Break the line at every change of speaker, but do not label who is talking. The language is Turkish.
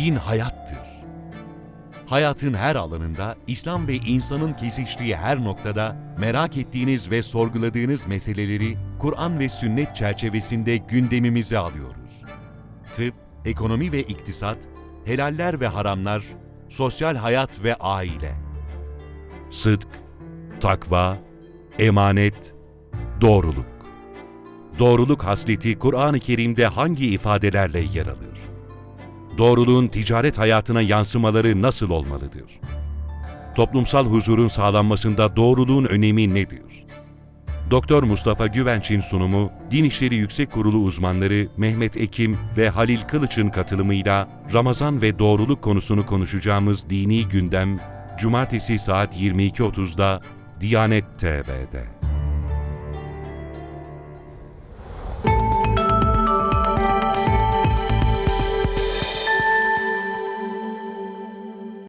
din hayattır. Hayatın her alanında, İslam ve insanın kesiştiği her noktada merak ettiğiniz ve sorguladığınız meseleleri Kur'an ve sünnet çerçevesinde gündemimize alıyoruz. Tıp, ekonomi ve iktisat, helaller ve haramlar, sosyal hayat ve aile. Sıdk, takva, emanet, doğruluk. Doğruluk hasleti Kur'an-ı Kerim'de hangi ifadelerle yer alır? Doğruluğun ticaret hayatına yansımaları nasıl olmalıdır? Toplumsal huzurun sağlanmasında doğruluğun önemi nedir? Doktor Mustafa Güvenç'in sunumu, Din İşleri Yüksek Kurulu uzmanları Mehmet Ekim ve Halil Kılıç'ın katılımıyla Ramazan ve doğruluk konusunu konuşacağımız dini gündem, Cumartesi saat 22.30'da Diyanet TV'de.